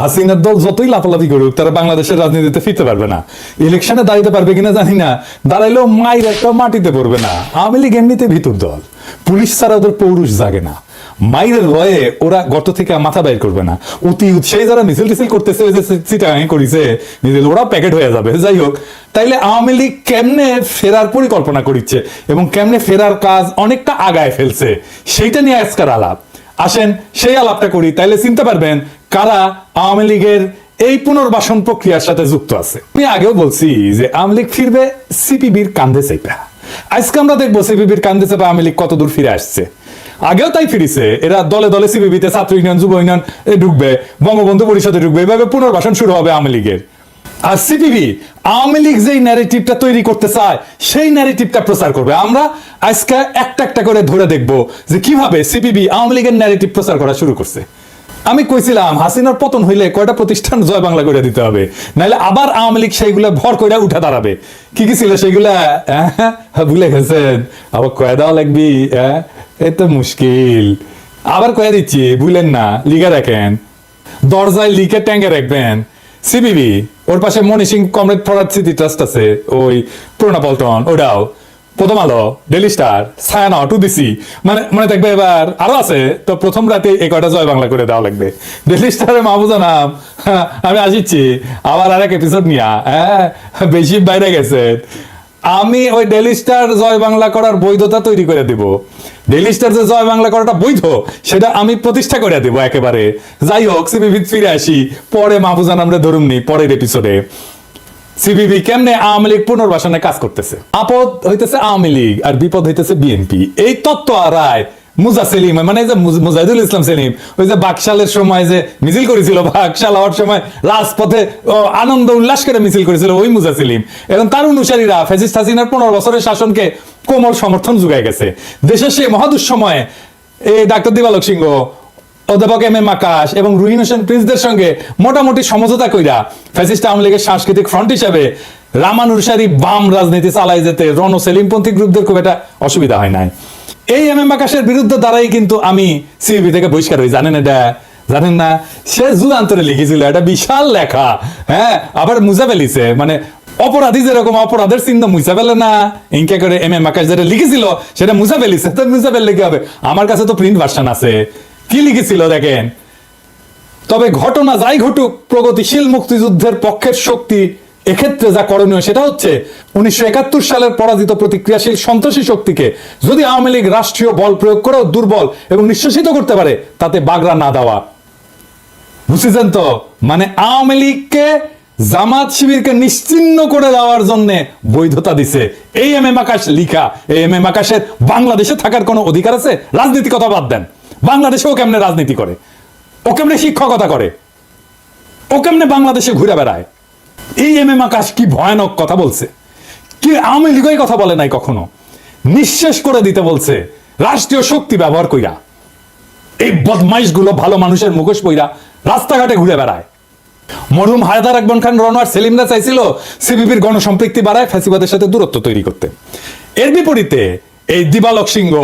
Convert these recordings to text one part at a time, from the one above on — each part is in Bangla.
হাসিনার দল যতই লাফালাফি করুক, তারা বাংলাদেশের রাজনীতিতে ফিরতে পারবে না। ইলেকশনে দাঁড়াতে পারবে কিনা জানি না। দাঁড়াইলেও মায়ের একটা মাটিতে পড়বে না। আওয়ামী লীগ এমনিতে ভিতর দল। পুলিশ ছাড়া ওদের পৌরুষ জাগে না। মাইরের ভয়ে ওরা গর্ত থেকে মাথা বাইর করবে না। অতি উৎসাহী যারা মিছিল টিছিল করতেছে, ওই যে চিটাগাং করিছে নিজের ওরা প্যাকেট হয়ে যাবে। যাই হোক, তাইলে আওয়ামী লীগ কেমনে ফেরার পরিকল্পনা করিচ্ছে এবং কেমনে ফেরার কাজ অনেকটা আগায় ফেলছে, সেইটা নিয়ে আজকের আলাপ। আসেন, সেই আলাপটা করি। তাইলে চিনতে পারবেন কারা আওয়ামী লীগের এই পুনর্বাসন প্রক্রিয়ার সাথে যুক্ত আছে? আমি আগেও বলছি যে আওয়ামী লীগ ফিরবে সিপিবির কান্দে চেপা আজকে আমরা দেখব সিপিবির কান্দে চেপা আওয়ামী লীগ কত দূর ফিরে আসছে। আগেও তাই ফিরিছে। এরা দলে দলে সিপিবিতে ছাত্র ইউনিয়ন, যুব ইউনিয়ন ঢুকবে, বঙ্গবন্ধু পরিষদে ঢুকবে। এভাবে পুনর্বাসন শুরু হবে আওয়ামী লীগের। আর সিপিবি আওয়ামী লীগ যেই ন্যারেটিভটা তৈরি করতে চায়, সেই ন্যারেটিভটা প্রচার করবে। আমরা আজকে একটা একটা করে ধরে দেখব যে কীভাবে সিপিবি আওয়ামী লীগের ন্যারেটিভ প্রচার করা শুরু করছে। আমি কইছিলাম হাসিনার পতন হইলে কয়টা প্রতিষ্ঠান জয় বাংলা করে দিতে হবে? নাহলে আবার আওয়ামী লীগ সেইগুলা ভর করে উঠে দাঁড়াবে। কি কি ছিল সেইগুলা? হ্যাঁ, ভুলে গেছেন। আবার কয়ে দেওয়া লাগবি হ্যাঁ এ তো মুশকিল। আবার কয়ে দিচ্ছি ভুলেন না লিখে রাখেন। দরজায় লিখে ট্যাঙ্কে রাখবেন। সিবিবি ওর পাশে মনি সিং কমরেড ফরাদ স্মৃতি ট্রাস্ট আছে ওই পুরোনা পল্টন ওটাও। প্রথম আলো ডেলি স্টার ছায়ানা টু দিসি মানে মানে দেখবে এবার আরও আছে, তো প্রথম রাতে এই কয়টা জয় বাংলা করে দেওয়া লাগবে। ডেলি স্টারে মাহবুজা নাম, আমি আসিচ্ছি। আবার আরেক এপিসোড নিয়া হ্যাঁ বেশি বাইরে গেছে। আমি ওই ডেলি স্টার জয় বাংলা করার বৈধতা তৈরি করে দিব। ডেলি স্টার যে জয় বাংলা করাটা বৈধ, সেটা আমি প্রতিষ্ঠা করে দিব একেবারে। যাই হোক সিবিভি ফিরে আসি, পরে মাহফুজান আমরা ধরুমনি পরের এপিসোডে সিবিবি কেমনে আওয়ামী লীগ পুনর্বাসনে কাজ করতেছে? আপদ হইতেছে আওয়ামী লীগ আর বিপদ হইতেছে বিএনপি। এই তত্ত্ব আর রায়, মুজা সেলিম মানে যে মুজাহিদুল ইসলাম সেলিম, ওই যে বাকশালের সময় যে মিছিল করেছিল, বাকশাল হওয়ার সময় রাজপথে আনন্দ উল্লাস করে মিছিল করেছিল ওই মুজা সেলিম। এবং তার অনুসারীরা ফেজিস্ট হাসিনার পনেরো বছরের শাসনকে কোমল সমর্থন যোগায় গেছে। দেশের সেই মহাদুঃসময়ে এই ডাক্তার দিবালক সিংহ অধ্যাপক এম এম আকাশ এবং রুহিন হোসেন প্রিন্সদের সঙ্গে মোটামুটি সমঝোতা কইরা ফ্যাসিস্ট আওয়ামী লীগের সাংস্কৃতিক ফ্রন্ট হিসাবে রামানুসারী বাম রাজনীতি চালাই যেতে রণ সেলিমপন্থী গ্রুপদের খুব একটা অসুবিধা হয় নাই। এই এম এম আকাশের বিরুদ্ধে দ্বারাই কিন্তু আমি সিবি থেকে বহিষ্কার হই। জানেন এটা? জানেন না? সে যুগান্তরে লিখেছিল, এটা বিশাল লেখা। হ্যাঁ আবার মুজা ফেলিছে মানে অপরাধী যেরকম অপরাধের চিহ্ন মুছা ফেলে না। ইনকে করে এম এম আকাশ যেটা লিখেছিল, সেটা মুছা ফেলিছে তো মুছা ফেললে কি হবে। আমার কাছে তো প্রিন্ট ভার্সন আছে। কি লিখেছিল দেখেন? তবে ঘটনা যাই ঘটুক, প্রগতিশীল মুক্তিযুদ্ধের পক্ষের শক্তি এক্ষেত্রে যা করণীয় সেটা হচ্ছে উনিশশো একাত্তর সালের পরাজিত প্রতিক্রিয়াশীল সন্ত্রাসী শক্তিকে যদি আওয়ামী লীগ রাষ্ট্রীয় বল প্রয়োগ করেও দুর্বল এবং নিঃশ্বাসিত করতে পারে, তাতে বাগড়া না দেওয়া। বুঝেছেন তো? মানে আওয়ামী লীগকে, জামাত শিবিরকে নিশ্চিন্ন করে দেওয়ার জন্য বৈধতা দিছে। এই এম এম আকাশ লিখা, এই এম এম আকাশের বাংলাদেশে থাকার কোনো অধিকার আছে? রাজনীতি কথা বাদ দেন। বাংলাদেশেও কেমনে রাজনীতি করে? ও কেমনে শিক্ষকতা করে? ও কেমনে বাংলাদেশে ঘুরে বেড়ায়? এই এম এম আকাশ কি ভয়ানক কথা বলছে? কি আওয়ামী লীগই কথা বলে নাই কখনো? নিঃশেষ করে দিতে বলছে, রাষ্ট্রীয় শক্তি ব্যবহার কইরা, এই বদমাইশগুলো ভালো মানুষের মুখোশ পইরা রাস্তাঘাটে ঘুরে বেড়ায়। মরহুম হায়দার আকবর খান রনোয়ার সেলিমরা চাইছিল সিবিপির গণসম্পৃক্তি বাড়ায় ফ্যাসিবাদের সাথে দূরত্ব তৈরি করতে। এর বিপরীতে এই দিবালক সিংহ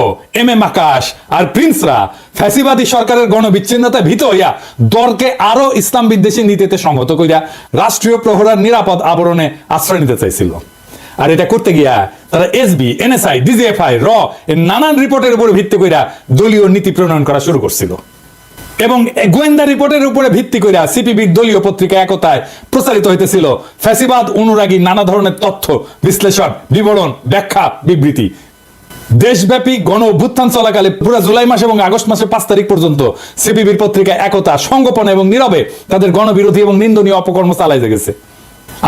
এম এম আকাশ আর প্রিন্সরা ফ্যাসিবাদী সরকারের গণবিচ্ছিন্নতা ভীত হইয়া দরকে আরও ইসলাম বিদ্বেষী নীতিতে সংহত কইরা রাষ্ট্রীয় প্রহরার নিরাপদ আবরণে আশ্রয় নিতে চাইছিল। আর এটা করতে গিয়া তারা এসবি এনএসআই ডিজিএফআই র এর নানান রিপোর্টের উপর ভিত্তি করিয়া দলীয় নীতি প্রণয়ন করা শুরু করছিল। এবং গোয়েন্দা রিপোর্টের উপরে ভিত্তি করে সিপিবির দলীয় পত্রিকা একতায় প্রচারিত হইতেছিল ফ্যাসিবাদ, অনুরাগী, নানা ধরনের তথ্য, বিশ্লেষণ, বিবরণ, ব্যাখ্যা, বিবৃতি। দেশব্যাপী গণ অভ্যুত্থান চলাকালে পুরো জুলাই মাস এবং আগস্ট মাসের পাঁচ তারিখ পর্যন্ত সিপিবির পত্রিকা একতা, সংগোপন এবং নীরবে তাদের গণবিরোধী এবং নিন্দনীয় অপকর্ম চালাইতে গেছে।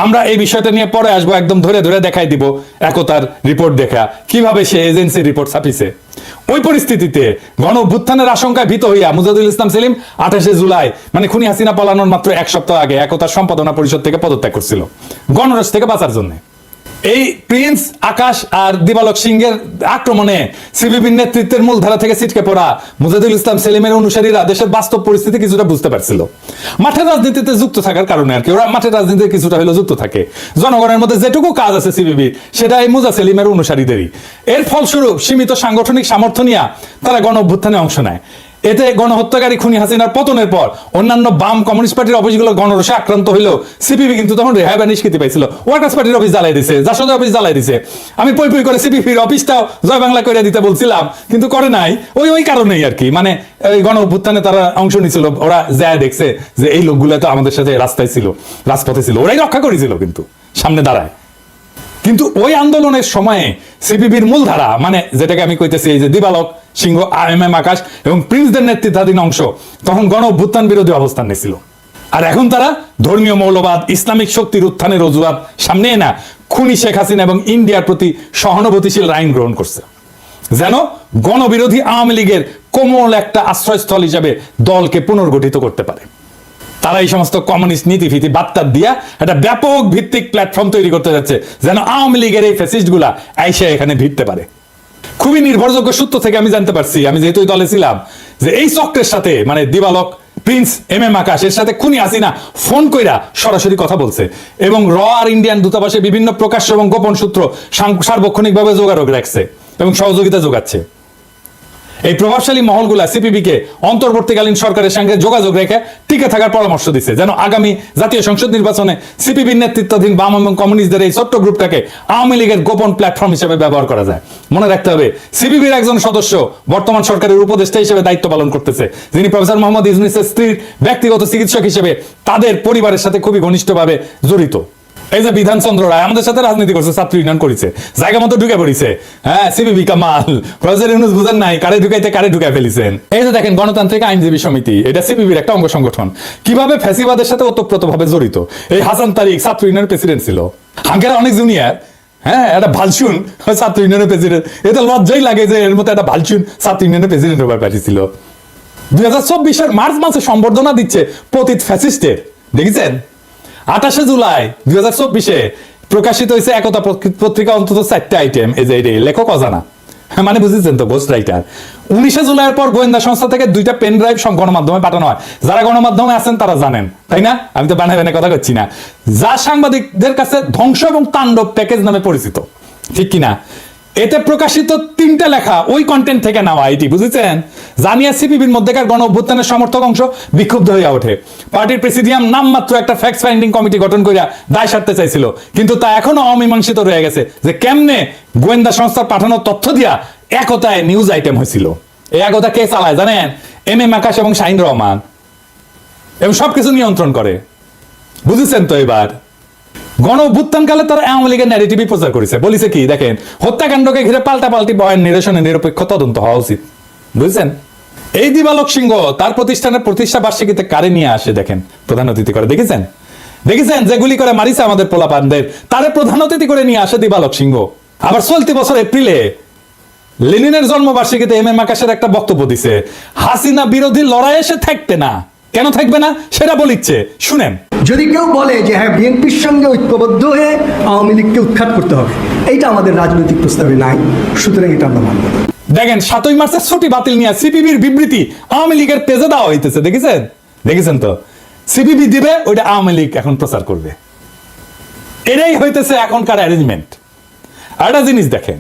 আমরা এই বিষয়টা নিয়ে পরে আসব, একদম ধরে ধরে দেখাই দিব একতার রিপোর্ট দেখা। কীভাবে সে এজেন্সি রিপোর্ট ছাপিছে ওই পরিস্থিতিতে গণ অভ্যুত্থানের আশঙ্কায় ভীত হইয়া মুজাদুল ইসলাম সেলিম আঠাশে জুলাই মানে খুনি হাসিনা পালানোর মাত্র এক সপ্তাহ আগে একতার সম্পাদনা পরিষদ থেকে পদত্যাগ করছিল গণরস থেকে বাঁচার জন্য। এই প্রিন্স আকাশ আর দিবালক সিংহের আক্রমণে সিবিপির নেতৃত্বের মূলধারা থেকে ছিটকে পড়া মুজাদুল ইসলাম সেলিমের অনুসারীরা দেশের বাস্তব পরিস্থিতি কিছুটা বুঝতে পারছিল। মাঠের রাজনীতিতে যুক্ত থাকার কারণে আর কি, ওরা মাঠের রাজনীতিতে কিছুটা হলেও যুক্ত থাকে। জনগণের মধ্যে যেটুকু কাজ আছে সিবিবির সেটা এই মুজা সেলিমের অনুসারীদেরই। এর ফলস্বরূপ সীমিত সাংগঠনিক সামর্থ্য নিয়ে তারা গণ অভ্যুত্থানে অংশ নেয়। এতে গণহত্যাকারী খুনি হাসিনার পতনের পর অন্যান্য বাম কমিউনিস্ট পার্টির অফিসগুলো গণরসে আক্রান্ত হইলেও সিপিবি কিন্তু তখন রেহাই বা নিষ্কৃতি পাইছিল। ওয়ার্কার্স পার্টির অফিস জ্বালাই দিছে জাসদ অফিস জ্বালাই দিছে। আমি পই পই করে সিপিবির অফিসটাও জয় বাংলা করে দিতে বলছিলাম, কিন্তু করে নাই। ওই ওই কারণেই আর কি। মানে এই গণ অভ্যুত্থানে তারা অংশ নিছিল, ওরা যায় দেখছে যে এই লোকগুলো তো আমাদের সাথে রাস্তায় ছিল, রাজপথে ছিল, ওরাই রক্ষা করেছিল কিন্তু, সামনে দাঁড়ায়। কিন্তু ওই আন্দোলনের সময়ে সিপিবির মূলধারা মানে যেটাকে আমি কইতেছি এই যে দিবালক, সিংহ আর এম এম, আকাশ এবং প্রিন্সদের নেতৃত্বাধীন অংশ, তখন গণ অভ্যুত্থান বিরোধী অবস্থান নিয়েছিল আর এখন তারা ধর্মীয় মৌলবাদ, ইসলামিক শক্তির উত্থানের অজুহাত সামনে এনা খুনি শেখ হাসিনা এবং ইন্ডিয়ার প্রতি সহানুভূতিশীল আইন গ্রহণ করছে। যেন গণবিরোধী আওয়ামী লীগের কোমল একটা আশ্রয়স্থল হিসাবে দলকে পুনর্গঠিত করতে পারে। তারা এই সমস্ত কমিউনিস্ট নীতি ফিতি বার্তা দিয়া একটা ব্যাপক ভিত্তিক প্ল্যাটফর্ম তৈরি করতে যাচ্ছে, যেন আওয়ামী লীগের এই ফেসিস্টগুলা আইসা এখানে ভিড়তে পারে। খুবই নির্ভরযোগ্য সূত্র থেকে আমি জানতে পারছি, আমি যেহেতু দলে ছিলাম, যে এই চক্রের সাথে মানে Dibalok, Prince M M Akash, এর সাথে খুনি হাসিনা ফোন কইরা সরাসরি কথা বলছে। এবং র আর ইন্ডিয়ান দূতাবাসে বিভিন্ন প্রকাশ্য এবং গোপন সূত্র সার্বক্ষণিকভাবে যোগাযোগ রাখছে এবং সহযোগিতা যোগাচ্ছে। এই প্রভাবশালী মহলগুলা সিপিবি কে অন্তর্বর্তীকালীন সরকারের সঙ্গে যোগাযোগ রেখে টিকে থাকার পরামর্শ দিচ্ছে যেন আগামী জাতীয় সংসদ নির্বাচনে সিপিবির নেতৃত্বাধীন বাম এবং কমিউনিস্টদের এই ছোট্ট গ্রুপটাকে আওয়ামী লীগের গোপন প্ল্যাটফর্ম হিসেবে ব্যবহার করা যায়। মনে রাখতে হবে, সিপিবির একজন সদস্য বর্তমান সরকারের উপদেষ্টা হিসেবে দায়িত্ব পালন করতেছে। যিনি প্রফেসর মোহাম্মদ ইউনুসের স্ত্রীর ব্যক্তিগত চিকিৎসক হিসেবে তাদের পরিবারের সাথে খুবই ঘনিষ্ঠভাবে জড়িত। এই যে বিধানচন্দ্র রায় আমাদের সাথে রাজনীতি করছে, ছাত্র ইউনিয়ন করেছে। জায়গা মতো ঢুকে পড়িছে। হ্যাঁ সিবিবি কামাল প্রফেসর ইউনুস বুঝেন নাই, কারে ঢুকাইতে কারে ঢুকাই ফেলিছেন। এই যে দেখেন, গণতান্ত্রিক আইনজীবী সমিতি, এটা সিবিবির একটা অঙ্গ সংগঠন। কীভাবে ফ্যাসিবাদের সাথে ওতপ্রোত ভাবে জড়িত? এই হাসান তারিক ছাত্র ইউনিয়নের প্রেসিডেন্ট ছিল। হাঙ্কের অনেক জুনিয়র হ্যাঁ একটা ভালসুন ছাত্র ইউনিয়নের প্রেসিডেন্ট। এটা লজ্জাই লাগে যে এর মতো একটা ভালসুন ছাত্র ইউনিয়নের প্রেসিডেন্ট হবার পাঠিয়েছিল দুই হাজার চব্বিশের মার্চ মাসে সম্বর্ধনা দিচ্ছে পতিত ফ্যাসিস্টের দেখেছেন? আঠাশে জুলাই দুই হাজার চব্বিশে প্রকাশিত হয়েছে একতা পত্রিকা অন্তত চারটে আইটেম এই যে লেখক অজানা। হ্যাঁ, মানে বুঝেছেন তো গোস্ট রাইটার উনিশে জুলাইয়ের পর গোয়েন্দা সংস্থা থেকে দুইটা পেন ড্রাইভ গণমাধ্যমে পাঠানো হয়। যারা গণমাধ্যমে আছেন তারা জানেন তাই না? আমি তো বানায় বানায় কথা করছি না। যা সাংবাদিকদের কাছে ধ্বংস এবং তাণ্ডব প্যাকেজ নামে পরিচিত। ঠিক কিনা? এতে প্রকাশিত তিনটা লেখা ওই কন্টেন্ট থেকে নেওয়া এটি বুঝেছেন? জানিয়া সিপিবির মধ্যেকার গণ অভ্যুত্থানের সমর্থক অংশ বিক্ষুব্ধ হইয়া ওঠে। পার্টির প্রেসিডিয়াম নামমাত্র একটা ফ্যাক্ট ফাইন্ডিং কমিটি গঠন করিয়া দায় সারতে চাইছিল। কিন্তু তা এখনও অমীমাংসিত রয়ে গেছে যে কেমনে গোয়েন্দা সংস্থার পাঠানো তথ্য দিয়া একতায় নিউজ আইটেম হয়েছিল এই একতা কে চালায় জানেন? এম এম আকাশ এবং শাহিন রহমান। এবং সবকিছু নিয়ন্ত্রণ করে। বুঝেছেন তো এবার? গণ অভ্যুত্থানকালে তারা আওয়ামী লীগের ন্যারেটিভই প্রচার করেছে। বলিছে কি, দেখেন, হত্যাকাণ্ডকে ঘিরে পাল্টা পাল্টি বয়ান নিরসনে নিরপেক্ষ তদন্ত হওয়া উচিত। বুঝছেন? এই দিবালক সিংহ তার প্রতিষ্ঠানের প্রতিষ্ঠা বার্ষিকীতে কারে নিয়ে আসে, দেখেন, প্রধান অতিথি করে। দেখেছেন? দেখেছেন যেগুলি করে মারিছে আমাদের পোলাপানদের? তারে প্রধান অতিথি করে নিয়ে আসে দিবালক সিংহ। আবার চলতি বছর এপ্রিলে লেনিনের জন্মবার্ষিকীতে এম এম আকাশের একটা বক্তব্য দিছে, হাসিনা বিরোধী লড়াই এসে থাকতে না। কেন থাকবে না? সেটা বলিচ্ছে। শুনেন। যদি কেউ বলে যে হ্যাঁ বিএনপির সঙ্গে ঐক্যবদ্ধ হয়ে আওয়ামী লীগকে উৎখাত করতে হবে এইটা আমাদের রাজনৈতিক প্রস্তাবে নাই সুতরাং এটা আমরা মানব দেখেন সাতই মার্চের ছুটি বাতিল নিয়ে সিপিবির বিবৃতি আওয়ামী লীগের পেজে দেওয়া হইতেছে দেখেছেন? দেখেছেন তো? সিপিবি দিবে ওইটা আওয়ামী লীগ এখন প্রচার করবে। এটাই হইতেছে এখনকার অ্যারেঞ্জমেন্ট আর একটা জিনিস দেখেন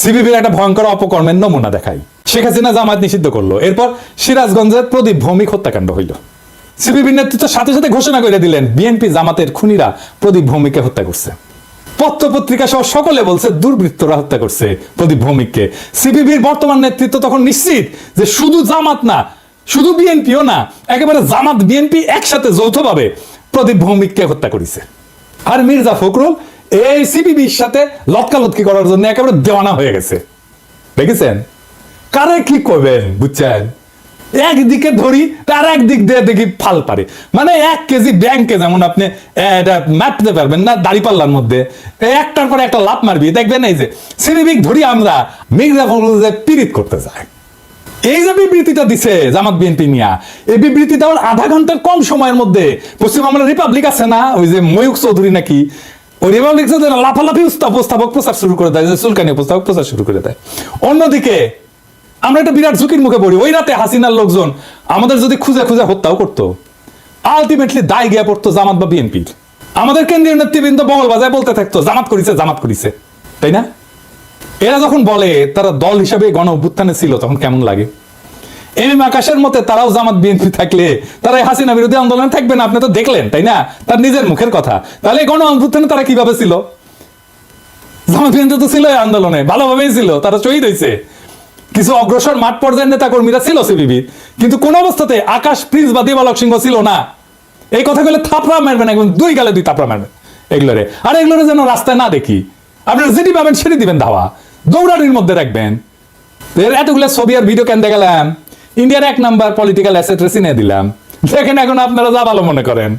সিপিবির একটা ভয়ঙ্কর অপকর্মের নমুনা দেখাই। শেখ হাসিনা জামাত নিষিদ্ধ করল। এরপর সিরাজগঞ্জের প্রদীপ ভৌমিক হত্যাকাণ্ড হইল। সিপিবির নেতৃত্ব সাথে সাথে ঘোষণা করে দিলেন, বিএনপি জামাতের খুনিরা প্রদীপ ভৌমিককে হত্যা করছে। পত্র পত্রিকা সহ সকলে বলছে দুর্বৃত্তরা হত্যা করছে প্রদীপ ভৌমিককে। সিপিবির বর্তমান নেতৃত্ব তখন নিশ্চিত যে শুধু জামাত না, শুধু বিএনপিও না, একেবারে জামাত বিএনপি একসাথে যৌথভাবে প্রদীপ ভৌমিককে হত্যা করেছে। আর মির্জা ফখরুল এই সিপিবির সাথে লটকালটকি করার জন্য একেবারে দেওয়ানা হয়ে গেছে। দেখেছেন? কারে কি করবেন বুঝছেন? একদিকে ধরি, তার একদিক দিয়ে দেখি ফাল পারে। মানে এক কেজি ব্যাংকে যেমন আপনি এটা মাপতে পারবেন না দাড়ি পাল্লার মধ্যে একটার পরে একটা লাভ মারবি, দেখবেন এই যে, সিনেমিক ধরি আমরা মির্জা ফখরুল যে পীড়িত করতে যায়। এই যে বিবৃতিটা দিছে জামাত বিএনপি মিয়া, এই বিবৃতি দেওয়ার আধা ঘণ্টার কম সময়ের মধ্যে। পশ্চিমবাংলার রিপাবলিক আছে না, ওই যে ময়ূক চৌধুরী নাকি? লাফালাফি উপস্থাপক প্রচার শুরু করে দেয় সুলকানি উপস্থাপক প্রচার শুরু করে দেয়। অন্যদিকে আমরা একটা বিরাট ঝুঁকির মুখে পড়ি। ওই রাতে হাসিনার লোকজন আমাদের যদি খুঁজে খুঁজে হত্যাও করতো আলটিমেটলি দায় গিয়ে পড়তো জামাত বা বিএনপির। আমাদের কেন্দ্রীয় নেতৃবৃন্দ বঙ্গল বাজায় বলতে থাকতো, জামাত করিছে জামাত করিছে। তাই না? এরা যখন বলে তারা দল হিসাবে গণ অভ্যুত্থানে ছিল, তখন কেমন লাগে? এম এম আকাশের মতে তারাও জামাত বিএনপি থাকলে তারা হাসিনা বিরোধী আন্দোলনে থাকবে না, আপনি তো দেখলেন, তাই না? তার নিজের মুখের কথা। তাহলে গণ অভ্যুত্থানে তারা কীভাবে ছিল? জামাত বিএনপি তো ছিল আন্দোলনে, ভালোভাবেই ছিল, তারা শহীদ হয়েছে কিছু অগ্রসর মাঠ পর্যায়ের নেতা কর্মীরা ছিল সিবিবি কিন্তু কোন অবস্থাতে আকাশ প্রিন্স বা দেবালক সিংহ ছিল না। এই কথা বলে থাপড়া মারবেন একদম দুই গালে দুই থাপড়া মারবেন এগুলোরে। আর এগুলোরে যেন রাস্তায় না দেখি। আপনারা যেটি পাবেন সেটি দিবেন ধাওয়া। দৌড়ানির মধ্যে রাখবেন। এতগুলো ছবি আর ভিডিও কেন দেখালাম? ইন্ডিয়ার এক নাম্বার পলিটিক্যাল অ্যাসেট চিনে দিলাম। দেখেন এখন আপনারা যা ভালো মনে করেন।